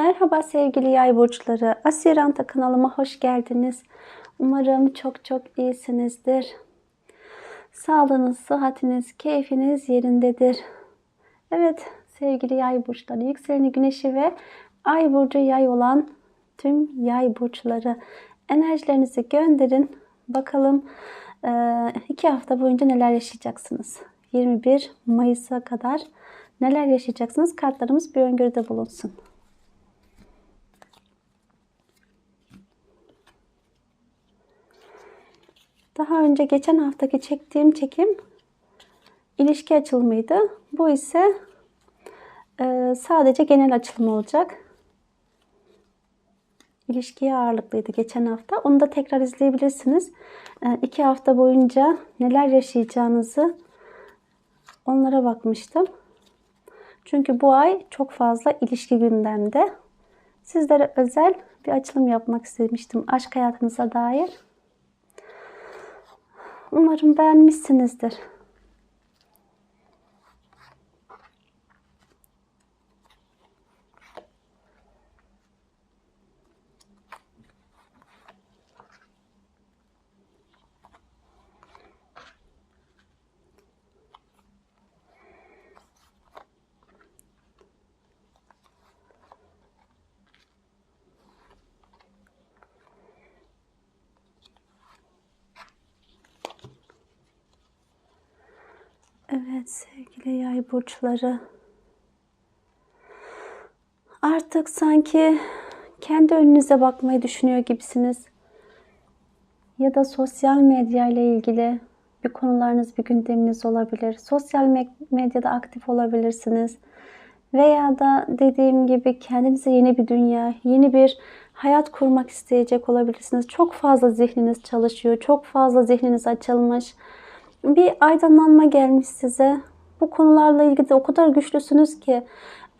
Merhaba sevgili yay burçları. Asiranta kanalıma hoş geldiniz. Umarım çok çok iyisinizdir. Sağlığınız, sıhhatiniz, keyfiniz yerindedir. Evet sevgili yay burçları, yükseleni güneşi ve ay burcu yay olan tüm yay burçları enerjilerinizi gönderin. Bakalım iki hafta boyunca neler yaşayacaksınız. 21 Mayıs'a kadar neler yaşayacaksınız? Kartlarımız bir öngörüde bulunsun. Daha önce geçen haftaki çektiğim çekim ilişki açılımıydı. Bu ise e, sadece genel açılım olacak. İlişkiye ağırlıklıydı geçen hafta. Onu da tekrar izleyebilirsiniz. E, iki hafta boyunca neler yaşayacağınızı onlara bakmıştım. Çünkü bu ay çok fazla ilişki gündemde. Sizlere özel bir açılım yapmak istemiştim aşk hayatınıza dair. Umarım beğenmişsinizdir. Evet sevgili yay burçları. Artık sanki kendi önünüze bakmayı düşünüyor gibisiniz. Ya da sosyal medya ile ilgili bir konularınız, bir gündeminiz olabilir. Sosyal medyada aktif olabilirsiniz. Veya da dediğim gibi kendinize yeni bir dünya, yeni bir hayat kurmak isteyecek olabilirsiniz. Çok fazla zihniniz çalışıyor. Çok fazla zihniniz açılmış bir aydınlanma gelmiş size. Bu konularla ilgili de o kadar güçlüsünüz ki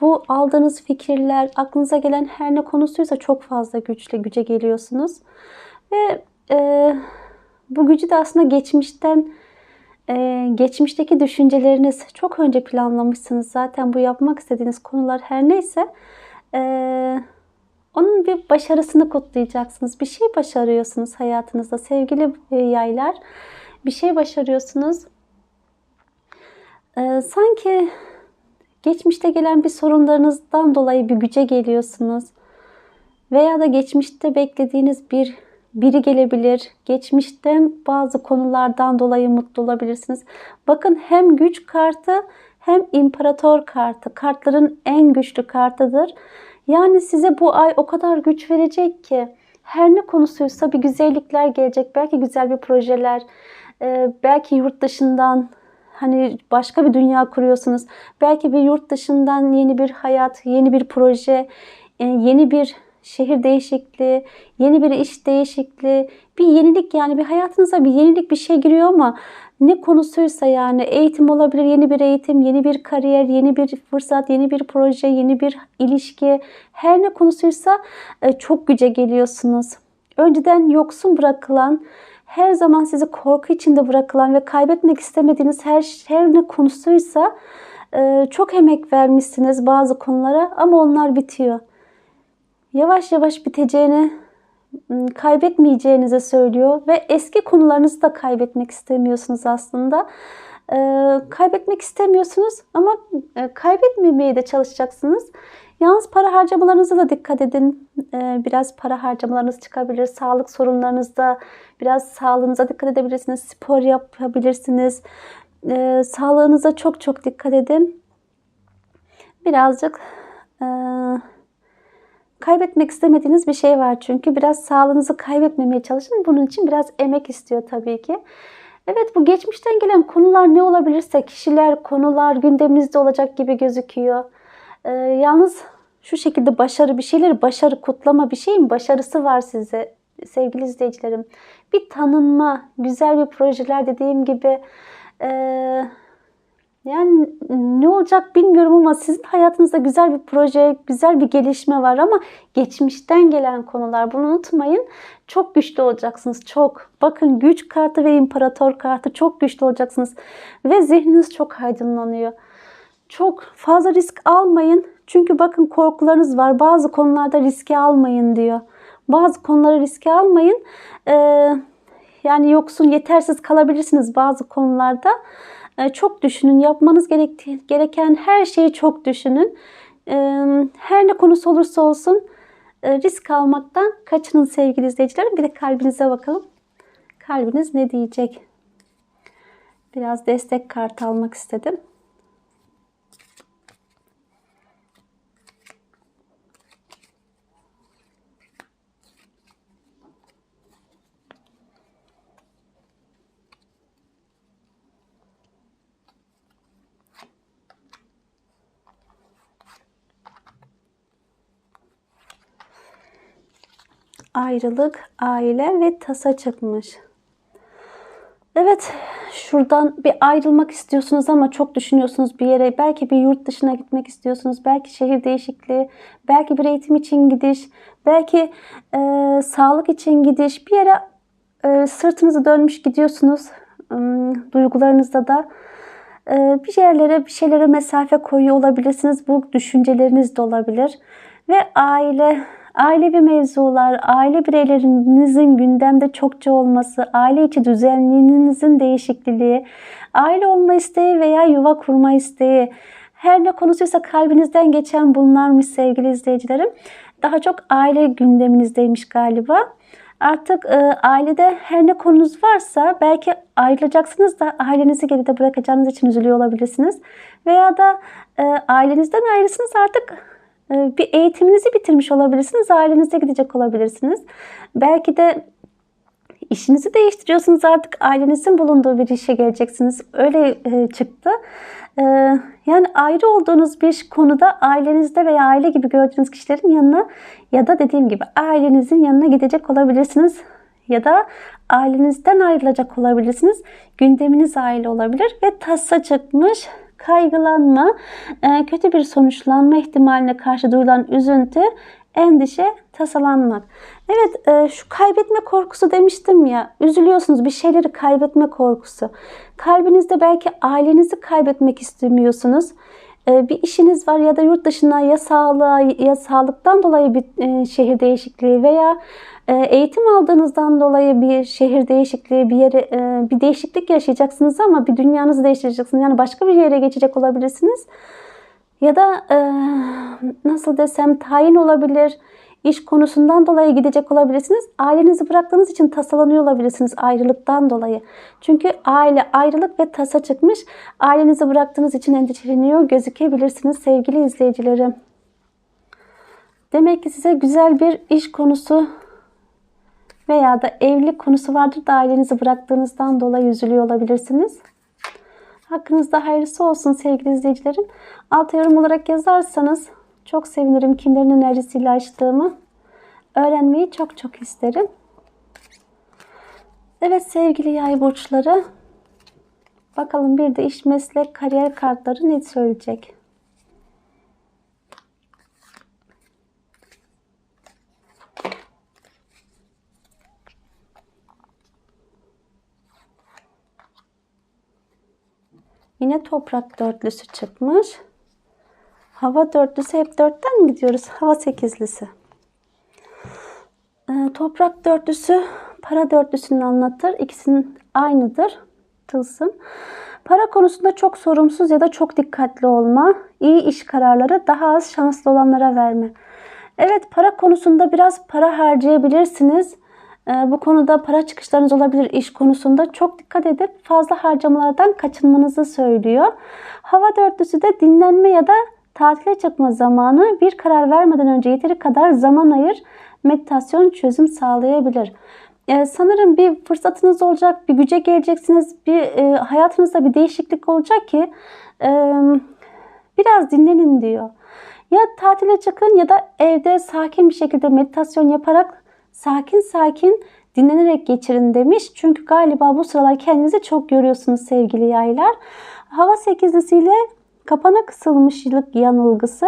bu aldığınız fikirler, aklınıza gelen her ne konusuysa çok fazla güçlü, güce geliyorsunuz. Ve e, bu gücü de aslında geçmişten, e, geçmişteki düşünceleriniz çok önce planlamışsınız. Zaten bu yapmak istediğiniz konular her neyse e, onun bir başarısını kutlayacaksınız. Bir şey başarıyorsunuz hayatınızda sevgili yaylar bir şey başarıyorsunuz. Ee, sanki geçmişte gelen bir sorunlarınızdan dolayı bir güce geliyorsunuz. Veya da geçmişte beklediğiniz bir biri gelebilir. Geçmişten bazı konulardan dolayı mutlu olabilirsiniz. Bakın hem güç kartı hem imparator kartı. Kartların en güçlü kartıdır. Yani size bu ay o kadar güç verecek ki her ne konusuysa bir güzellikler gelecek. Belki güzel bir projeler, e, belki yurt dışından hani başka bir dünya kuruyorsunuz. Belki bir yurt dışından yeni bir hayat, yeni bir proje, e, yeni bir şehir değişikliği, yeni bir iş değişikliği, bir yenilik yani bir hayatınıza bir yenilik bir şey giriyor ama ne konusuysa yani eğitim olabilir, yeni bir eğitim, yeni bir kariyer, yeni bir fırsat, yeni bir proje, yeni bir ilişki, her ne konusuysa e, çok güce geliyorsunuz. Önceden yoksun bırakılan, her zaman sizi korku içinde bırakılan ve kaybetmek istemediğiniz her, her ne konusuysa e, çok emek vermişsiniz bazı konulara ama onlar bitiyor. Yavaş yavaş biteceğini kaybetmeyeceğinizi söylüyor ve eski konularınızı da kaybetmek istemiyorsunuz aslında. E, kaybetmek istemiyorsunuz ama e, kaybetmemeye de çalışacaksınız. Yalnız para harcamalarınıza da dikkat edin. Ee, biraz para harcamalarınız çıkabilir. Sağlık sorunlarınızda biraz sağlığınıza dikkat edebilirsiniz. Spor yapabilirsiniz. Ee, sağlığınıza çok çok dikkat edin. Birazcık e, kaybetmek istemediğiniz bir şey var çünkü. Biraz sağlığınızı kaybetmemeye çalışın. Bunun için biraz emek istiyor tabii ki. Evet bu geçmişten gelen konular ne olabilirse kişiler, konular gündeminizde olacak gibi gözüküyor. E, yalnız şu şekilde başarı bir şeyleri başarı kutlama bir şeyin başarısı var size sevgili izleyicilerim. Bir tanınma, güzel bir projeler dediğim gibi e, yani ne olacak bilmiyorum ama sizin hayatınızda güzel bir proje, güzel bir gelişme var ama geçmişten gelen konular bunu unutmayın. Çok güçlü olacaksınız. Çok. Bakın güç kartı ve imparator kartı çok güçlü olacaksınız. Ve zihniniz çok aydınlanıyor. Çok fazla risk almayın. Çünkü bakın korkularınız var. Bazı konularda riske almayın diyor. Bazı konuları riske almayın. Ee, yani yoksun, yetersiz kalabilirsiniz bazı konularda. Ee, çok düşünün. Yapmanız gereken her şeyi çok düşünün. Ee, her ne konusu olursa olsun e, risk almaktan kaçının sevgili izleyicilerim. Bir de kalbinize bakalım. Kalbiniz ne diyecek? Biraz destek kartı almak istedim. Ayrılık, aile ve tasa çıkmış. Evet, şuradan bir ayrılmak istiyorsunuz ama çok düşünüyorsunuz bir yere. Belki bir yurt dışına gitmek istiyorsunuz. Belki şehir değişikliği, belki bir eğitim için gidiş, belki e, sağlık için gidiş. Bir yere e, sırtınızı dönmüş gidiyorsunuz. E, duygularınızda da e, bir yerlere, bir şeylere mesafe koyuyor olabilirsiniz. Bu düşünceleriniz de olabilir. Ve aile, ailevi mevzular, aile bireylerinizin gündemde çokça olması, aile içi düzenliğinizin değişikliği, aile olma isteği veya yuva kurma isteği, her ne konusuysa kalbinizden geçen bunlarmış sevgili izleyicilerim. Daha çok aile gündeminizdeymiş galiba. Artık e, ailede her ne konunuz varsa belki ayrılacaksınız da ailenizi geride bırakacağınız için üzülüyor olabilirsiniz. Veya da e, ailenizden ayrısınız artık bir eğitiminizi bitirmiş olabilirsiniz. Ailenize gidecek olabilirsiniz. Belki de işinizi değiştiriyorsunuz artık ailenizin bulunduğu bir işe geleceksiniz. Öyle e, çıktı. E, yani ayrı olduğunuz bir konuda ailenizde veya aile gibi gördüğünüz kişilerin yanına ya da dediğim gibi ailenizin yanına gidecek olabilirsiniz. Ya da ailenizden ayrılacak olabilirsiniz. Gündeminiz aile olabilir ve tasa çıkmış kaygılanma, e, kötü bir sonuçlanma ihtimaline karşı duyulan üzüntü, endişe, tasalanmak. Evet e, şu kaybetme korkusu demiştim ya. Üzülüyorsunuz bir şeyleri kaybetme korkusu. Kalbinizde belki ailenizi kaybetmek istemiyorsunuz. E, bir işiniz var ya da yurt dışına ya sağlığa ya sağlıktan dolayı bir şehir değişikliği veya ee, eğitim aldığınızdan dolayı bir şehir değişikliği, bir yere e, bir değişiklik yaşayacaksınız ama bir dünyanızı değiştireceksiniz. Yani başka bir yere geçecek olabilirsiniz. Ya da e, nasıl desem tayin olabilir. İş konusundan dolayı gidecek olabilirsiniz. Ailenizi bıraktığınız için tasalanıyor olabilirsiniz ayrılıktan dolayı. Çünkü aile ayrılık ve tasa çıkmış. Ailenizi bıraktığınız için endişeleniyor gözükebilirsiniz sevgili izleyicilerim. Demek ki size güzel bir iş konusu veya da evlilik konusu vardır da ailenizi bıraktığınızdan dolayı üzülüyor olabilirsiniz. Hakkınızda hayırlısı olsun sevgili izleyicilerim. Alta yorum olarak yazarsanız çok sevinirim kimlerin enerjisiyle açtığımı. Öğrenmeyi çok çok isterim. Evet sevgili yay burçları. Bakalım bir de iş, meslek, kariyer kartları ne söyleyecek? Yine toprak dörtlüsü çıkmış. Hava dörtlüsü hep dörtten mi gidiyoruz? Hava sekizlisi. Ee, toprak dörtlüsü para dörtlüsünü anlatır. İkisinin aynıdır. Tılsım. Para konusunda çok sorumsuz ya da çok dikkatli olma. İyi iş kararları daha az şanslı olanlara verme. Evet para konusunda biraz para harcayabilirsiniz. Ee, bu konuda para çıkışlarınız olabilir iş konusunda. Çok dikkat edip fazla harcamalardan kaçınmanızı söylüyor. Hava dörtlüsü de dinlenme ya da tatile çıkma zamanı bir karar vermeden önce yeteri kadar zaman ayır. Meditasyon çözüm sağlayabilir. Ee, sanırım bir fırsatınız olacak, bir güce geleceksiniz, bir e, hayatınızda bir değişiklik olacak ki e, biraz dinlenin diyor. Ya tatile çıkın ya da evde sakin bir şekilde meditasyon yaparak sakin sakin dinlenerek geçirin demiş. Çünkü galiba bu sıralar kendinizi çok görüyorsunuz sevgili yaylar. Hava sekizlisiyle kapana kısılmışlık yanılgısı,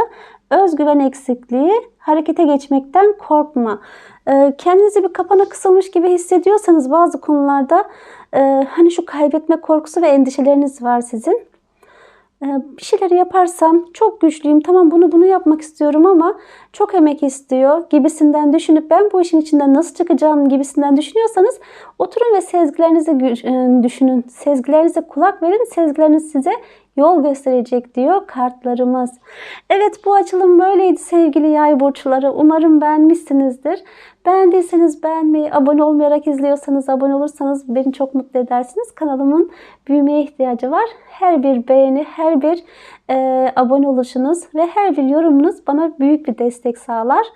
özgüven eksikliği, harekete geçmekten korkma. Ee, kendinizi bir kapana kısılmış gibi hissediyorsanız bazı konularda e, hani şu kaybetme korkusu ve endişeleriniz var sizin. Ee, bir şeyleri yaparsam çok güçlüyüm. Tamam bunu bunu yapmak istiyorum ama çok emek istiyor gibisinden düşünüp ben bu işin içinden nasıl çıkacağım gibisinden düşünüyorsanız oturun ve sezgilerinizi e, düşünün. Sezgilerinize kulak verin. Sezgileriniz size yol gösterecek diyor kartlarımız. Evet bu açılım böyleydi sevgili yay burçları. Umarım beğenmişsinizdir. Beğendiyseniz beğenmeyi, abone olmayarak izliyorsanız abone olursanız beni çok mutlu edersiniz. Kanalımın büyümeye ihtiyacı var. Her bir beğeni, her bir e, abone oluşunuz ve her bir yorumunuz bana büyük bir destek sağlar.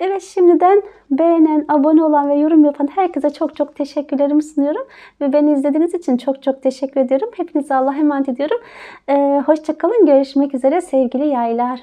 Evet şimdiden beğenen, abone olan ve yorum yapan herkese çok çok teşekkürlerimi sunuyorum. Ve beni izlediğiniz için çok çok teşekkür ediyorum. Hepinize Allah'a emanet ediyorum. Ee, Hoşçakalın. Görüşmek üzere sevgili yaylar.